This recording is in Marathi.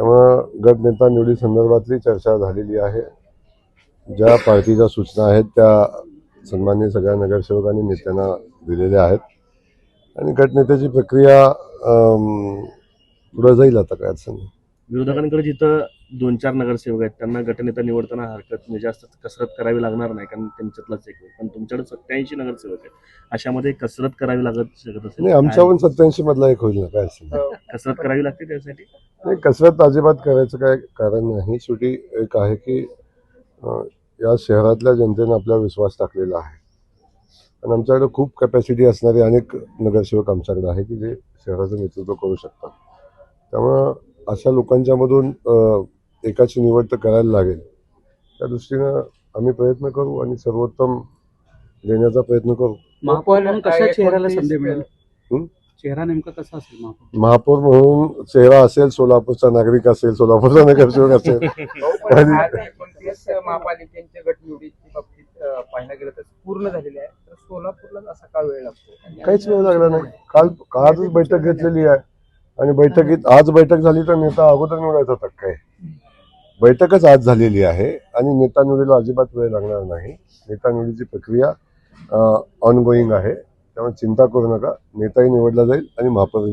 त्यामुळं गटनेता निवडी संदर्भातली चर्चा झालेली आहे ज्या पार्टीच्या सूचना आहेत त्या सन्मान्य सगळ्या नगरसेवकांनी नेत्यांना दिलेल्या आहेत आणि गटनेत्याची प्रक्रिया पुढं जाईल आता काय अडचण नाही. विरोधकांकडे जिथं दोन चार नगरसेवक आहेत त्यांना गटनेता निवडताना हरकत म्हणजे जास्त कसरत करावी लागणार नाही कारण त्यांच्यातलाच एक. पण तुमच्याकडे सत्याऐंशी नगरसेवक आहेत. अशामध्ये कसरत करावी लागत शकत असेल. नाही आमच्याहून सत्याऐंशी मधला एक होईल ना काय अडचण नाही. कसरत करावी लागते त्यासाठी? नाही कसरत अजिबात करायचं काय कारण नाही. शेवटी एक आहे की अं, या शहरातल्या जनतेनं आपल्यावर विश्वास टाकलेला आहे. आणि आमच्याकडे खूप कॅपॅसिटी असणारे अनेक नगरसेवक आमच्याकडे आहे की जे शहराचं नेतृत्व करू शकतात. त्यामुळं अशा लोकांच्यामधून एकाची निवड तर करायला लागेल. त्या दृष्टीनं आम्ही प्रयत्न करू आणि सर्वोत्तम देण्याचा प्रयत्न करू. महापौर म्हणून कशा चेहऱ्याला संधी मिळेल? हं? चेहरा नेमका कसा असेल महापौर? महापौर म्हणून चेहरा असेल सोलापूरचा नागरिक असेल सोलापूरचा नगरसेवक असेल. आणि- आज एकोणतीस महापालिकेच्या बाबतीत अं, पाहायला गेलं तर पूर्ण झालेले आहे. तर सोलापूरला असा का वेळ लागतो? काहीच वेळ लागला नाही. काल आजच बैठक घेतलेली आहे. आणि बैठकीत आज बैठक झाली तर नेता अगोदर निवडायचा होता काय बैठकच आज झालेली आहे आणि नेता निवडीला अजिबात वेळ लागणार नाही. नेता निवडीची प्रक्रिया ऑन गोईंग आहे. त्यामुळे चिंता करू नका. नेताही निवडला जाईल आणि महापौरही